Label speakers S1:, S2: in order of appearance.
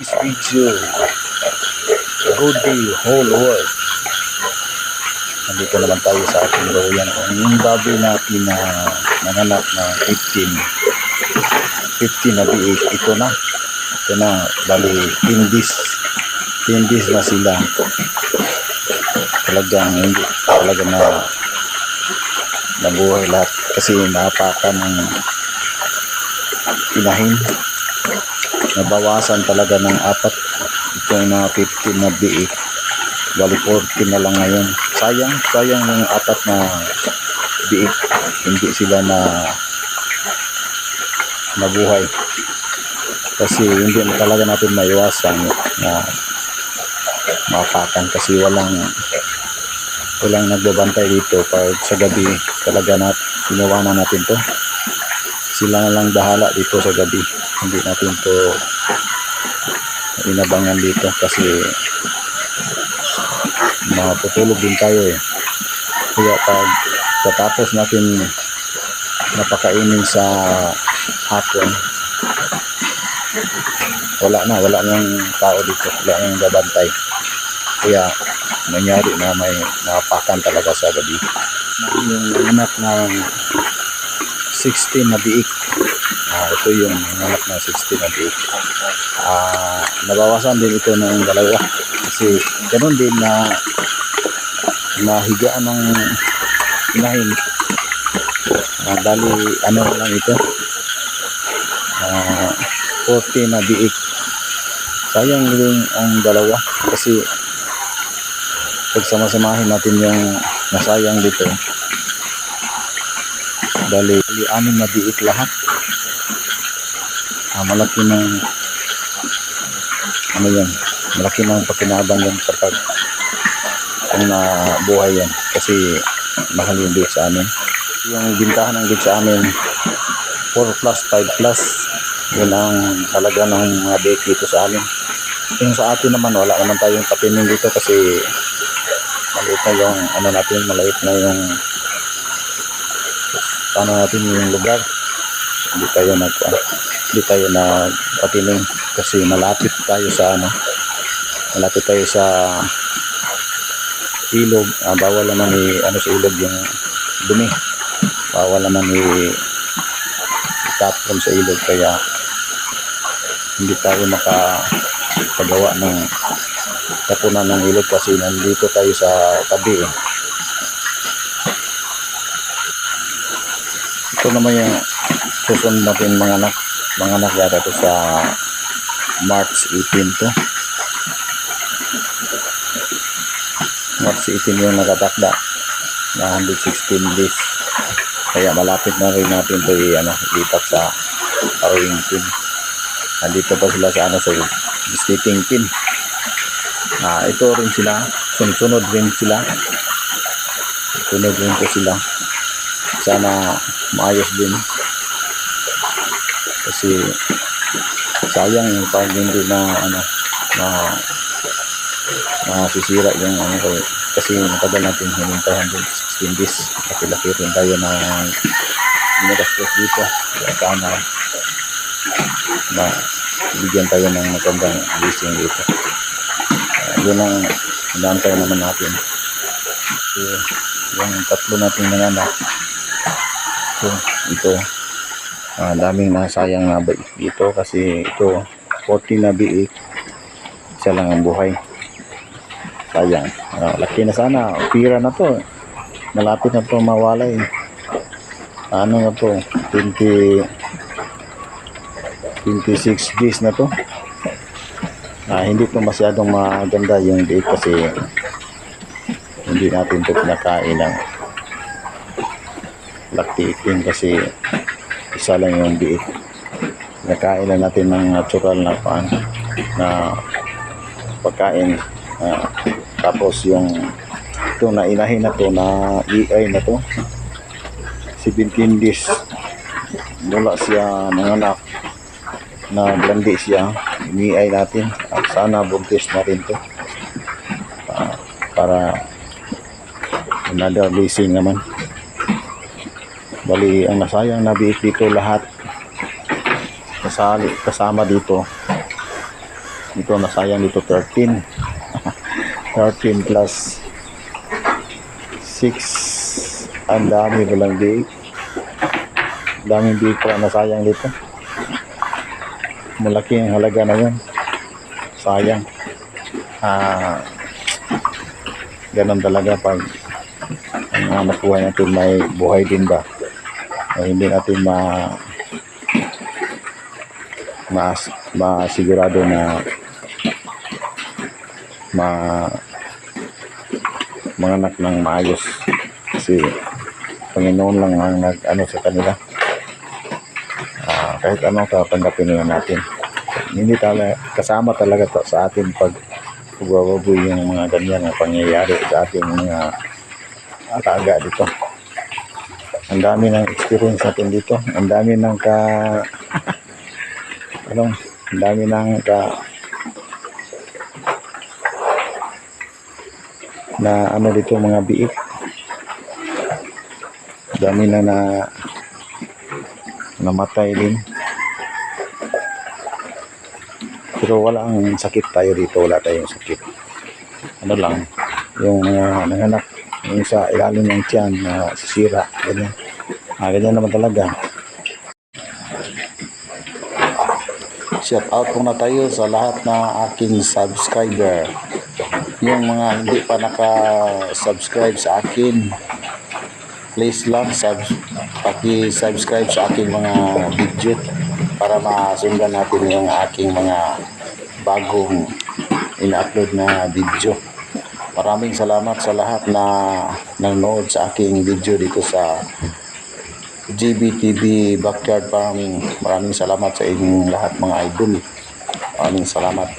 S1: This video, good day, whole world. Nandito naman tayo sa ating bayan. Yung baboy natin na nanganak na 15, 15 na biik, ito na. Ito na, bali 10 days. 10 days na sila. Talagang hindi, talaga na nabuhay lahat kasi napakan ng inahin nabawasan talaga ng apat. Itong na 15 na biik. Bali 14 na lang ngayon. Sayang sayang yung apat na biik. Hindi sila na nabuhay. Kasi hindi na talaga natin maiwasan na mapakan. Kasi walang walang nagbabantay dito. Pag sa gabi talaga na tinawanan natin to. Sila na lang bahala dito sa gabi hindi natin to inabangan dito kasi maputulog din tayo eh. Kaya pag katapos natin napakainin sa hapon wala na wala nang tao dito wala nang gabantay. Kaya nangyari na may napakan talaga sa gabi. Yung anak ng 16 na biik Ah, ito yung anak na 16 na biik Ah, nabawasan din ito ng dalawa. Kasi ganun din na nahigaan ng inahin. Ah, dali ano lang ito? Ah, 40 na biik sayang din ang dalawa kasi pagsamasamahin natin yung nasayang dito. Dali, dali anim na biik lahat ah, malaki ng ano yan malaki ng pakinabang yan kapag kung nabuhay yan. Kasi mahal yung biik sa amin. Yung bintahan ng biik sa amin 4 plus 5 plus yun ang talaga ng mga biik dito sa amin. Yung sa atin naman wala naman tayong patining dito kasi maliit na yung ano natin maliit na yung paano natin yung lugar hindi tayo nag ah, hindi tayo nagpatining kasi malapit tayo sa ano malapit tayo sa ilog. Ah, bawal naman i ano sa ilog yung dumi. Bawal naman i tapon sa ilog. Kaya hindi tayo makapagawa ng tapunan ng ilog kasi nandito tayo sa tabi eh. ito naman yung susunod natin mga anak. Mga anak yata to sa March 18 to. March 18 yung nakatakda na 116 days. Kaya malapit na rin natin to ano lipat sa Arwing Pin nandito pa sila sa ano sa visiting pin ah ito rin sila sunod-sunod rin sila. Sunod rin po sila. Sana maayos din kasi sayang yung pag hindi na ano na masisira yung ano ko. Kasi matagal natin hinintayan din 16 days. Laki-laki rin tayo na inagastos dito. Kaya sana na bigyan tayo ng magandang leasing dito. Uh, yun ang inaantay naman natin. So, yung tatlo natin nanganak So, ito, ah, daming nasayang na biik dito kasi ito, 40 na biik, isa lang ang buhay. Sayang. Ah, laki na sana. Pira na to. Malapit na to mawalay. Ano na to? 20 26 days na to. Ah, hindi to masyadong maganda yung biik kasi hindi natin to pinakain ng laktikin kasi isa lang yung biik. Nakain lang natin ng natural na paan na pagkain. Ah, tapos yung ito na inahin na to na EI na to. 17 days mula siya nanganak na blandi siya. EI natin. At sana buntis na rin to. Ah, para another blessing naman Bali, ang nasayang na biik dito lahat kasali, kasama dito Ito nasayang dito 13. 13 plus 6. Ang dami walang biik. Daming biik pala nasayang dito. Malaki ang halaga na yun. Sayang. Ah, ganun talaga pag ang mga nakuha natin may buhay din ba ay hindi natin ma mas masigurado na ma manganak ng maayos. Kasi Panginoon lang ang nag ano sa kanila. Ah, kahit anong tatanggapin nila natin. Hindi talaga kasama talaga to sa atin pag pagbababoy yung mga ganyan na pangyayari sa ating mga alaga dito ang dami ng experience natin dito. Ang dami ng ka anong ang dami ng ka na ano dito mga biik. Dami na na namatay din. Pero wala ang sakit tayo dito. Wala tayong sakit. Ano lang yung mga nanganak yung ilalim ng tiyan na sisira ganyan. Ah, ganyan naman talaga. Shout out muna tayo sa lahat na aking subscriber. Yung mga hindi pa naka-subscribe sa akin please lang sub paki-subscribe sa aking mga video para masundan natin yung aking mga bagong ina-upload na video maraming salamat sa lahat na nanonood sa aking video dito sa GBTV Backyard Farming maraming salamat sa inyong lahat mga idol. Maraming salamat